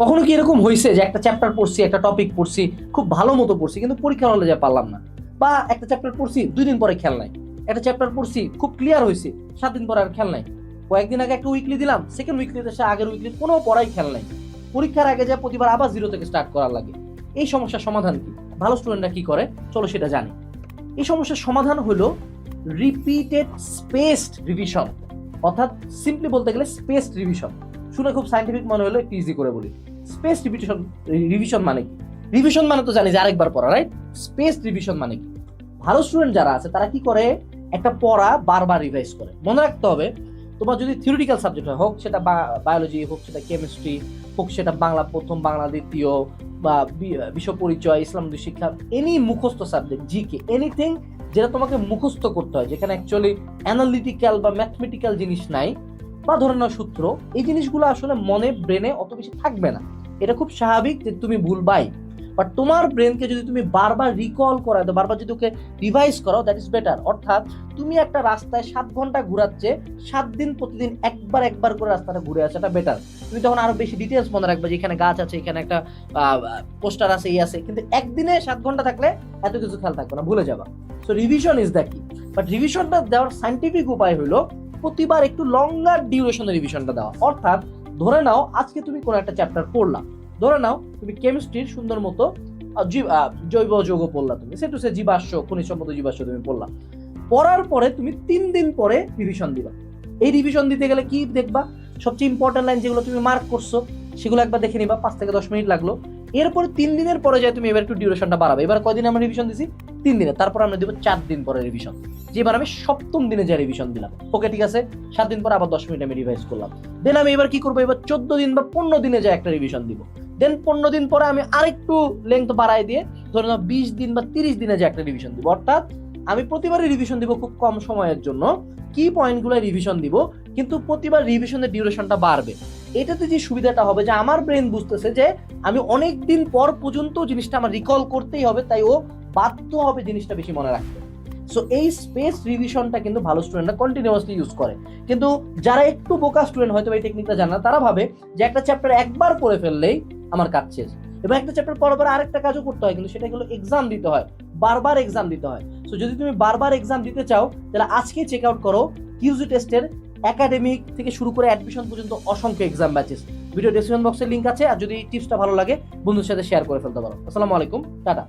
কখনো কি এরকম হয়েছে যে একটা চ্যাপ্টার পড়ছি, একটা টপিক পড়ছি, খুব ভালো মতো পড়ছি, কিন্তু পরীক্ষা হলে যা পারলাম না? বা একটা চ্যাপ্টার পড়ছি, দুই দিন পরে খেয়াল নাই। একটা চ্যাপ্টার পড়ছি, খুব ক্লিয়ার হয়েছে সাত দিন পরে আর খেয়াল নাই। কয়েকদিন আগে একটা উইকলি দিলাম সেকেন্ড উইকলিতে সে আগের উইকলি কোনো পড়াই খেয়াল নাই। পরীক্ষার আগে যা প্রতিবার আবার জিরো থেকে স্টার্ট করার লাগে। এই সমস্যার সমাধান কি? ভালো স্টুডেন্টরা কি করে? চলো সেটা জানি। এই সমস্যার সমাধান হলো রিপিটেড স্পেসড রিভিশন অর্থাৎ সিম্পলি বলতে গেলে স্পেসড রিভিশন শুনে খুব সাইন্টিফিক মনে হলো একটু ইজি করে বলি। স্পেস রিভিশন রিভিশন মানে কি? রিভিশন মানে তো জানি যে আরেকবার পড়া রাইট স্পেস রিভিশন মানে কি? ভালো স্টুডেন্ট যারা আছে, তারা কি করে? একটা পড়া বারবার রিভাইজ করে। মনে রাখতে হবে, তোমার যদি থিওরিটিক্যাল সাবজেক্ট হয়, হোক সেটা বায়োলজি হোক সেটা কেমিস্ট্রি হোক সেটা বাংলা, প্রথম বাংলা, দ্বিতীয় বা বিশ্ব পরিচয়, ইসলাম শিক্ষা এনি মুখস্থ সাবজেক্ট জি কে এনিথিং যেটা তোমাকে মুখস্থ করতে হয়, যেখানে অ্যাকচুয়ালি অ্যানালিটিক্যাল বা ম্যাথমেটিক্যাল জিনিস নাই বা ধরে নাও সূত্র, এই জিনিসগুলো আসলে মনে ব্রেনে অত বেশি থাকবে না। এটা খুব স্বাভাবিক যে তুমি ভুলবাই বাট তোমার ব্রেনকে যদি তুমি বারবার রিকল দাও বারবার যদি ওকে রিভাইজ করো দ্যাট ইজ বেটার অর্থাৎ তুমি একটা রাস্তায় সাত ঘণ্টা ঘুরাচ্ছে, সাত দিন প্রতিদিন একবার একবার করে রাস্তাটা ঘুরে আসাটা বেটার তুমি তখন আরও বেশি ডিটেলস মনে রাখবে যে এখানে গাছ আছে, এখানে একটা পোস্টার আছে, এই আছে। কিন্তু একদিনে সাত ঘণ্টা থাকলে এত কিছু খেয়াল থাকবে না, ভুলে যাবা। So revision is the key but রিভিশনটা দেওয়ার সাইন্টিফিক উপায় হলো প্রতিবার একটু লঙ্গার ডিউরেশনের রিভিশনটা দেওয়া। অর্থাৎ, ধরে নাও আজকে তুমি কোনো একটা চ্যাপ্টার পড়লা। ধরে নাও তুমি কেমিস্ট্রির সুন্দর মতো জীব- যৌগ পড়লা তুমি। সে টু সে জীবাশ্ম, খনিজ সম্পদ জীবাশ্ম তুমি পড়লা। পড়ার পরে তুমি তিন দিন পরে রিভিশন দিবা। এই রিভিশন দিতে গেলে কি দেখবা? সবচেয়ে ইম্পর্টেন্ট লাইন যেগুলো তুমি মার্ক করছ, সেগুলো একবার দেখে নিবা, পাঁচ থেকে দশ মিনিট লাগল। এরপরে তিন দিনের পরে যায় তুমি এবার একটু ডিউরেশনটা বাড়াবে। এবার কয়দিন আমরা রিভিশন দিছি? তিন দিনে, তারপর আমরা দিব চার দিন পরে রিভিশন যেবার আমি সপ্তম দিনে যা রিভিশন দিলাম। ওকে ঠিক আছে? সাত দিন পর আবার দশ মিনিট আমি রিভাইজ করলাম। দেন আমি এবার কি করব? এবার চোদ্দ দিন বা পনেরো দিনে যা একটা রিভিশন দিব। দেন পনেরো দিন পরে আমি আরেকটু লেন্থ বাড়াই দিয়ে, ধরে নাও বিশ দিন বা তিরিশ দিনে যে একটা রিভিশন দিব। অর্থাৎ আমি প্রতিবারই রিভিশন দিব খুব কম সময়ের জন্য। কি পয়েন্টগুলো রিভিশন দিব, কিন্তু প্রতিবার রিভিশনের ডিউরেশনটা বাড়বে। এটাতে যে সুবিধাটা হবে যে আমার ব্রেন বুঝতেছে যে আমি অনেক দিন পর পর্যন্ত জিনিসটা আমার রিকল করতেই হবে, তাই ও বাধ্য হবে জিনিসটা বেশি মনে রাখতে। সো এই স্পেস রিভিশনটা কিন্তু ভালো স্টুডেন্টরা কন্টিনিউয়াসলি ইউজ করে। কিন্তু যারা একটু বোকা স্টুডেন্ট হয়তো এই টেকনিকটা জানা তারা ভাবে যে একটা চ্যাপ্টার একবার পড়ে ফেললেই আমার কাজ শেষ। এবং একটা চ্যাপ্টার পড়ার পর আরেকটা কাজও করতে হয়, কিন্তু সেটা হলো এক্সাম দিতে হয়। বারবার এক্সাম দিতে হয়। সো যদি তুমি বারবার এক্সাম দিতে চাও, তাহলে আজকে চেক আউট করো কিউজি টেস্টের একাডেমিক থেকে শুরু করে অ্যাডমিশন পর্যন্ত অসংখ্য এক্সাম ব্যাচেস ভিডিও ডেসক্রিপশন বক্সে লিঙ্ক আছে, আর যদি টিপসটা ভালো লাগে, বন্ধুদের সাথে শেয়ার করে ফেলতে পারো। আসসালামু আলাইকুম, টাটা।